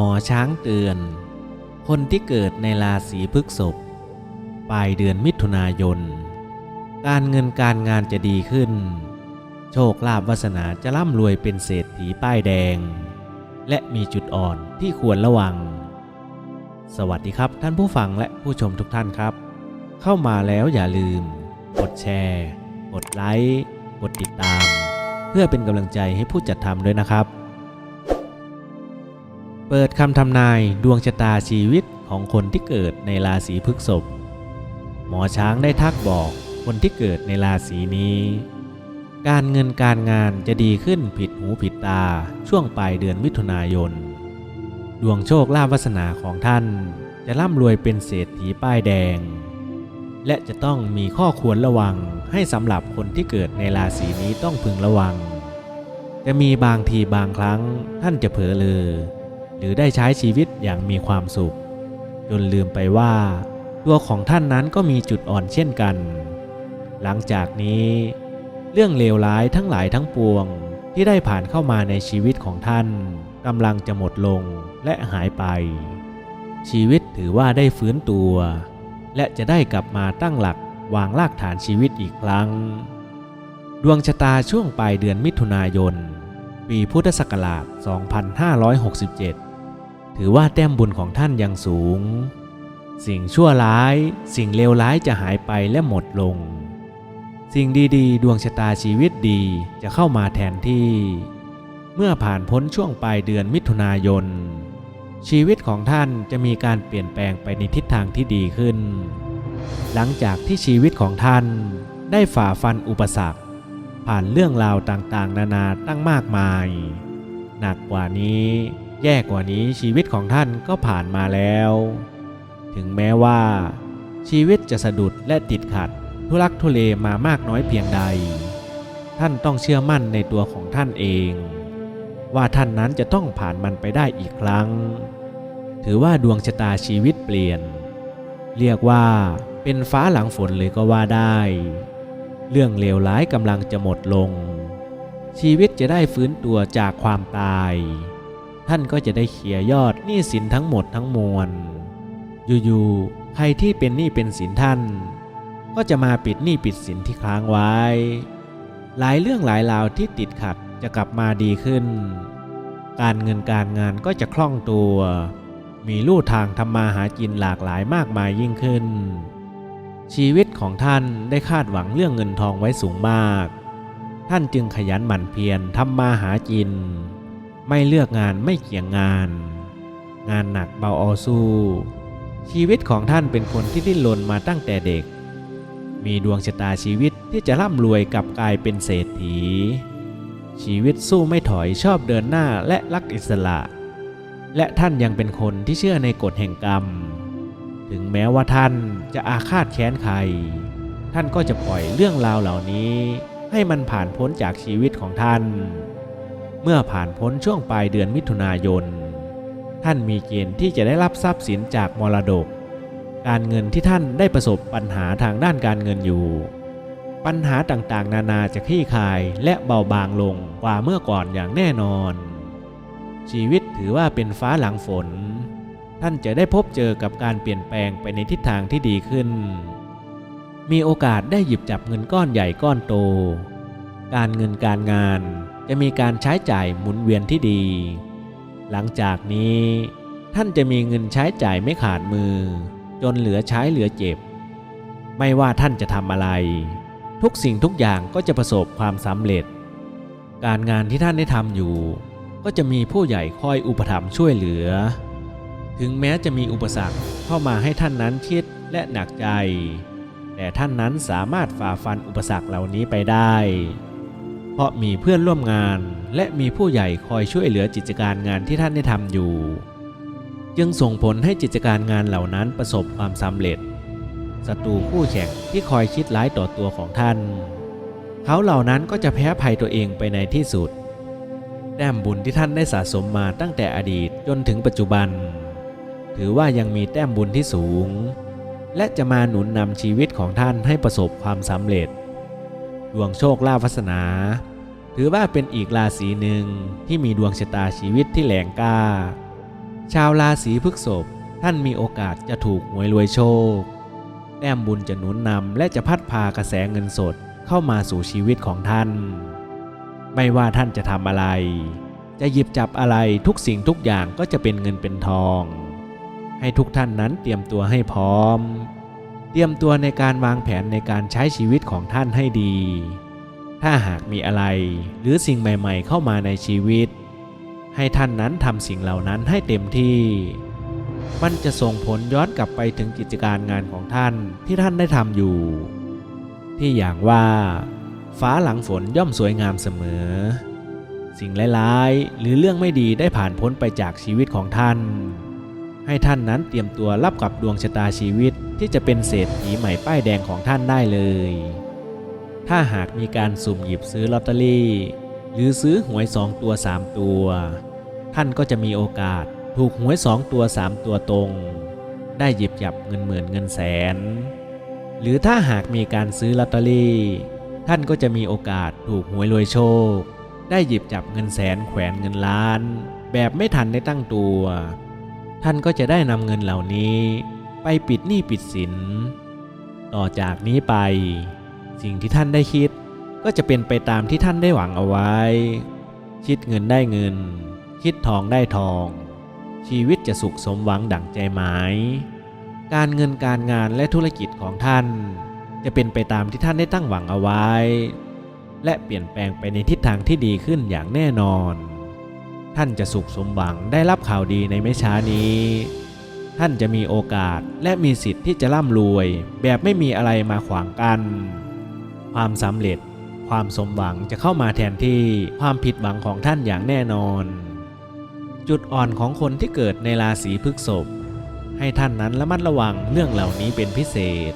มอช้างเตือน คนที่เกิดในราศีพฤษภปลายเดือนมิถุนายน การเงินการงานจะดีขึ้น โชคลาภวาสนาจะร่ำรวยเป็นเศรษฐีป้ายแดง และมีจุดอ่อนที่ควรระวัง สวัสดีครับท่านผู้ฟังและผู้ชมทุกท่านครับ เข้ามาแล้วอย่าลืม กดแชร์ กดไลค์ กดติดตาม เพื่อเป็นกำลังใจให้ผู้จัดทำด้วยนะครับ เปิดคำทำนายดวงชะตาชีวิตของคนที่เกิดในราศีพฤษภ หมอช้างได้ทักบอกคนที่เกิดในราศีนี้ การเงินการงานจะดีขึ้นผิดหูผิดตาช่วงปลายเดือนมิถุนายน ดวงโชคลาภวาสนาของท่านจะร่ำรวยเป็นเศรษฐีป้ายแดง และจะต้องมีข้อควรระวังให้สำหรับคนที่เกิดในราศีนี้ต้องพึงระวัง จะมีบางทีบางครั้งท่านจะเผลอเลอ หรือได้ใช้ชีวิตอย่างมีความสุข จนลืมไปว่า ตัวของท่านนั้นก็มีจุดอ่อนเช่นกัน หลังจากนี้ เรื่องเลวร้ายทั้งหลายทั้งปวงที่ได้ผ่านเข้ามาในชีวิตของท่านกำลังจะหมดลงและหายไป ชีวิตถือว่าได้ฟื้นตัว และจะได้กลับมาตั้งหลักวางรากฐานชีวิตอีกครั้ง ดวงชะตาช่วงปลายเดือนมิถุนายน ปีพุทธศักราช 2567 ถือว่าแต้มบุญของท่านยังสูง สิ่งชั่วร้าย สิ่งเลวร้ายจะหายไปและหมดลง สิ่งดีๆ ดวงชะตาชีวิตดีจะเข้ามาแทนที่ เมื่อผ่านพ้นช่วงปลายเดือนมิถุนายน ชีวิตของท่านจะมีการเปลี่ยนแปลงไปในทิศทางที่ดีขึ้น หลังจากที่ชีวิตของท่านได้ฝ่าฟันอุปสรรค ผ่านเรื่องราวต่างๆ นานาตั้งมากมาย หนักกว่านี้ แย่กว่านี้ชีวิตของท่านก็ผ่านมาแล้ว ถึงแม้ว่า ชีวิตจะสะดุดและติดขัด ทุลักทุเลมามากน้อยเพียงใด ท่านต้องเชื่อมั่นในตัวของท่านเอง ว่าท่านนั้นจะต้องผ่านมันไปได้อีกครั้ง ถือว่าดวงชะตาชีวิตเปลี่ยน เรียกว่าเป็นฟ้าหลังฝนเลยก็ว่าได้ เรื่องเลวร้ายกำลังจะหมดลง ชีวิตจะได้ฟื้นตัวจากความตาย ท่านก็จะได้เคลียยอดหนี้สินทั้งหมดทั้งมวล อยู่ๆ ใครที่เป็นหนี้เป็นสินท่าน ก็จะมาปิดหนี้ปิดสินที่ค้างไว้ หลายเรื่องหลายราวที่ติดขัดจะกลับมาดีขึ้น การเงินการงานก็จะคล่องตัว มีลู่ทางทำมาหากินหลากหลายมากมายยิ่งขึ้น ชีวิตของท่านได้คาดหวังเรื่องเงินทองไว้สูงมาก ท่านจึงขยันหมั่นเพียรทำมาหากิน ไม่เลือกงานไม่เกี่ยงงาน งานหนักเบาเอาสู้ ชีวิตของท่านเป็นคนที่ดิ้นรนมาตั้งแต่เด็ก มีดวงชะตาชีวิตที่จะร่ำรวยกลับกลายเป็นเศรษฐี ชีวิตสู้ไม่ถอยชอบเดินหน้าและรักอิสระ และท่านยังเป็นคนที่เชื่อในกฎแห่งกรรม ถึงแม้ว่าท่านจะอาฆาตแค้นใคร ท่านก็จะปล่อยเรื่องราวเหล่านี้ ให้มันผ่านพ้นจากชีวิตของท่าน เมื่อผ่านพ้นช่วงปลายเดือนมิถุนายน ท่านมีเกณฑ์ที่จะได้รับทรัพย์สินจากมรดก การเงินที่ท่านได้ประสบปัญหาทางด้านการเงินอยู่ ปัญหาต่างๆ นานาจะคลี่คลายและเบาบางลงกว่าเมื่อก่อนอย่างแน่นอน ชีวิตถือว่าเป็นฟ้าหลังฝน ท่านจะได้พบเจอกับการเปลี่ยนแปลงไปในทิศทางที่ดีขึ้น มีโอกาสได้หยิบจับเงินก้อนใหญ่ก้อนโต การเงินการงาน จะมีการใช้จ่ายหมุนเวียนที่ดี หลังจากนี้ ท่านจะมีเงินใช้จ่ายไม่ขาดมือ จนเหลือใช้เหลือเจ็บ ไม่ว่าท่านจะทำอะไร ทุกสิ่งทุกอย่างก็จะประสบความสำเร็จ การงานที่ท่านได้ทำอยู่ ก็จะมีผู้ใหญ่คอยอุปถัมภ์ช่วยเหลือ ถึงแม้จะมีอุปสรรคเข้ามาให้ท่านนั้นคิดและหนักใจ แต่ท่านนั้นสามารถฝ่าฟันอุปสรรคเหล่านี้ไปได้ เพราะมีเพื่อนร่วมงาน และมีผู้ใหญ่คอยช่วยเหลือกิจการงานที่ท่านได้ทำอยู่ จึงส่งผลให้กิจการงานเหล่านั้นประสบความสำเร็จศัตรูคู่แข่งที่คอยคิดร้ายต่อตัวของท่าน เขาเหล่านั้นก็จะแพ้ภัยตัวเองไปในที่สุด แต้มบุญที่ท่านได้สะสมมาตั้งแต่อดีตจนถึงปัจจุบัน ถือว่ายังมีแต้มบุญที่สูง และจะมาหนุนนำชีวิตของท่านให้ประสบความสำเร็จ ดวงโชคลาภวาสนา ถือว่าเป็นอีกราศีหนึ่งที่มีดวงชะตาชีวิตที่แหลงกล้า ชาวราศีพฤษภท่านมีโอกาสจะถูกหวยรวยโชค แต้มบุญจะหนุนนำและจะพัดพากระแสเงินสดเข้ามาสู่ชีวิตของท่าน ไม่ว่าท่านจะทำอะไร จะหยิบจับอะไรทุกสิ่งทุกอย่างก็จะเป็นเงินเป็นทอง ให้ทุกท่านนั้นเตรียมตัวให้พร้อม เตรียมตัวในการวางแผนในการใช้ชีวิตของท่านให้ดี ถ้าหากมีอะไรหรือสิ่งใหม่ๆ เข้ามาในชีวิต ให้ท่านนั้นทำสิ่งเหล่านั้นให้เต็มที่ มันจะส่งผลย้อนกลับไปถึงกิจการงานของท่านที่ท่านได้ทำอยู่ ที่อย่างว่า ฟ้าหลังฝนย่อมสวยงามเสมอ สิ่งร้ายๆหรือเรื่องไม่ดีได้ผ่านพ้นไปจากชีวิตของท่าน ให้ท่านนั้นเตรียมตัวรับกับดวงชะตาชีวิตที่จะเป็นเศรษฐีใหม่ป้ายแดงของท่านได้เลย ถ้าหากมีการสุ่มหยิบซื้อลอตเตอรี่ หรือซื้อหวยสองตัวสามตัว ท่านก็จะมีโอกาสถูกหวยสองตัวสามตัวตรง ได้หยิบจับเงินหมื่นเงินแสน หรือถ้าหากมีการซื้อลอตเตอรี่ ท่านก็จะมีโอกาสถูกหวยรวยโชค ได้หยิบจับเงินแสนแขวนเงินล้าน แบบไม่ทันได้ตั้งตัว ท่านก็จะได้นำเงินเหล่านี้ไปปิดหนี้ปิดสิน ต่อจากนี้ไป สิ่งที่ท่านได้คิดก็จะเป็นไปตามที่ท่านได้หวังเอาไว้ คิดเงินได้เงิน คิดทองได้ทอง ชีวิตจะสุขสมหวังดั่งใจหมาย การเงินการงานและธุรกิจของท่าน จะเป็นไปตามที่ท่านได้ตั้งหวังเอาไว้ และเปลี่ยนแปลงไปในทิศทางที่ดีขึ้นอย่างแน่นอน ท่านจะสุขสมหวังได้รับข่าวดีในไม่ช้านี้ ท่านจะมีโอกาสและมีสิทธิ์ที่จะร่ำรวย แบบไม่มีอะไรมาขวางกัน ความสำเร็จ ความสมหวังจะเข้ามาแทนที่ความผิดหวังของท่านอย่างแน่นอน จุดอ่อนของคนที่เกิดในราศีพฤษภให้ท่านนั้นระมัดระวังเรื่องเหล่านี้เป็นพิเศษ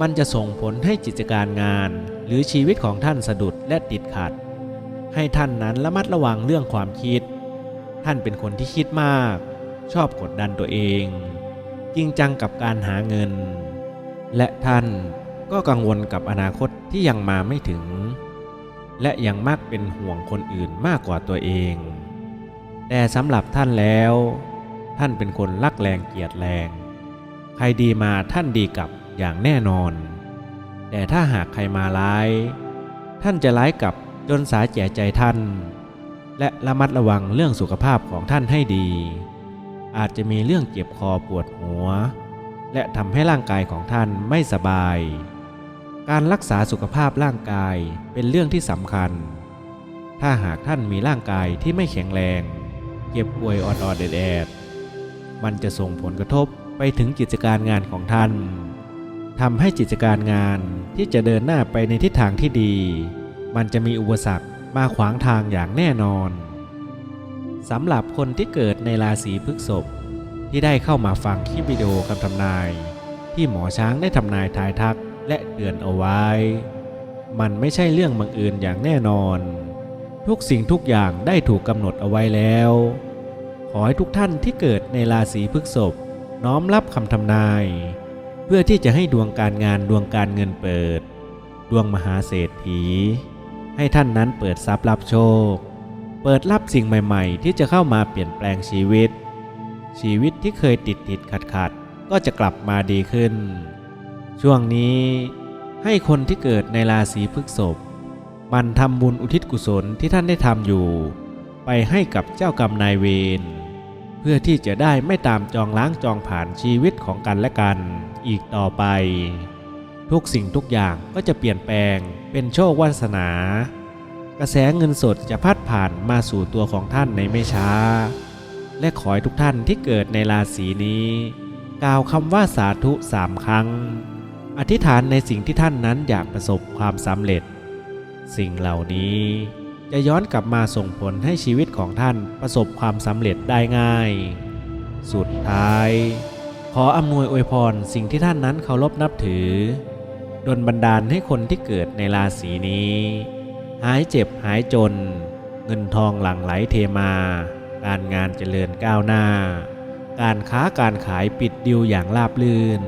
มันจะส่งผลให้กิจการงาน หรือชีวิตของท่านสะดุดและติดขัด ให้ท่านนั้นระมัดระวังเรื่องความคิด ท่านเป็นคนที่คิดมาก ชอบกดดันตัวเอง จริงจังกับการหาเงิน และท่านก็กังวลกับอนาคตที่ยังมาไม่ถึง และยังมักเป็นห่วงคนอื่นมากกว่าตัวเอง แต่สำหรับท่านแล้ว ท่านเป็นคนรักแรงเกียดแรง ใครดีมาท่านดีกับอย่างแน่นอน แต่ถ้าหากใครมาร้าย ท่านจะร้ายกับ จนสาแก่ใจท่าน และระมัดระวังเรื่องสุขภาพของท่านให้ดี อาจจะมีเรื่องเจ็บคอปวดหัว และทำให้ร่างกายของท่านไม่สบาย การรักษาสุขภาพร่างกายเป็นเรื่องที่สำคัญ ถ้าหากท่านมีร่างกายที่ไม่แข็งแรงเจ็บป่วยอ่อดๆแอดๆมันจะส่งผลกระทบไปถึงกิจการงานของท่านทำให้กิจการงานที่จะเดินหน้าไปในทิศทางที่ดี มันจะมีอุปสรรคมาขวางทางอย่างแน่นอนสำหรับคนที่เกิดในราศีพฤษภที่ได้เข้ามาฟังคลิปวิดีโอคำทำนาย ที่หมอช้างได้ทำนายทายทักและเตือนเอาไว้ มันไม่ใช่เรื่องบังเอิญอย่างแน่นอน ทุกสิ่งทุกอย่างได้ถูกกำหนดเอาไว้แล้ว ขอให้ทุกท่านที่เกิดในราศีพฤษภน้อมรับคำทำนาย เพื่อที่จะให้ดวงการงานดวงการเงินเปิด ดวงมหาเศรษฐี ให้ท่านนั้นเปิดทรัพย์รับโชค เปิดรับสิ่งใหม่ ๆ ที่จะเข้ามาเปลี่ยนแปลงชีวิต ชีวิตที่เคยติดติดขัดขัดก็จะกลับมาดีขึ้น ช่วงนี้ให้คนที่เกิดในราศีพฤษภมันทำบุญอุทิศกุศลที่ท่านได้ทำอยู่ ไปให้กับเจ้ากรรมนายเวรเพื่อที่จะได้ไม่ตามจองล้างจองผ่านชีวิตของกันและกันอีกต่อไป ทุกสิ่งทุกอย่างก็จะเปลี่ยนแปลง เป็นโชควาสนา กระแสเงินสดจะพัดผ่านมาสู่ตัวของท่านในไม่ช้า และขอให้ทุกท่านที่เกิดในราศีนี้ กล่าวคำว่าสาธุสามครั้ง อธิษฐานในสิ่งที่ท่านนั้นอยากประสบความสำเร็จ สิ่งเหล่านี้จะย้อนกลับมาส่งผลให้ชีวิตของท่านประสบความสำเร็จได้ง่าย สุดท้าย ขออำนวยอวยพรสิ่งที่ท่านนั้นเคารพนับถือ ดลบันดาลให้คนที่เกิดในราศีนี้ หายเจ็บหายจน เงินทองหลั่งไหลเทมา การงานเจริญก้าวหน้า การค้าการขายปิดดิวอย่างราบรื่น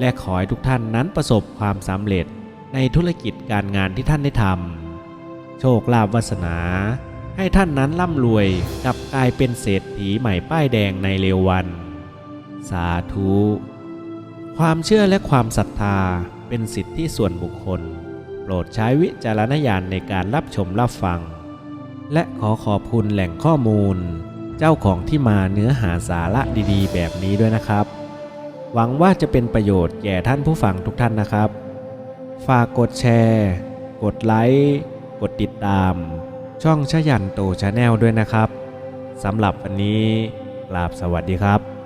และขอให้ทุกท่านนั้นประสบความสำเร็จในธุรกิจการงานที่ท่านได้ทำโชคลาภวาสนา ให้ท่านนั้นร่ำรวยกลับกลายเป็นเศรษฐีใหม่ป้ายแดงในเร็ววัน สาธุ ความเชื่อและความศรัทธา เป็นสิทธิส่วนบุคคล โปรดใช้วิจารณญาณในการรับชมรับฟัง และขอขอบคุณแหล่งข้อมูล เจ้าของที่มาเนื้อหาสาระดีๆ แบบนี้ด้วยนะครับ หวังว่าจะเป็นประโยชน์แก่ท่านผู้ฟังทุกท่านนะครับ ฝากกดแชร์ กดไลค์กดติดตาม ช่องชยันโตชาแนลด้วยนะครับสำหรับวันนี้กราบสวัสดีครับ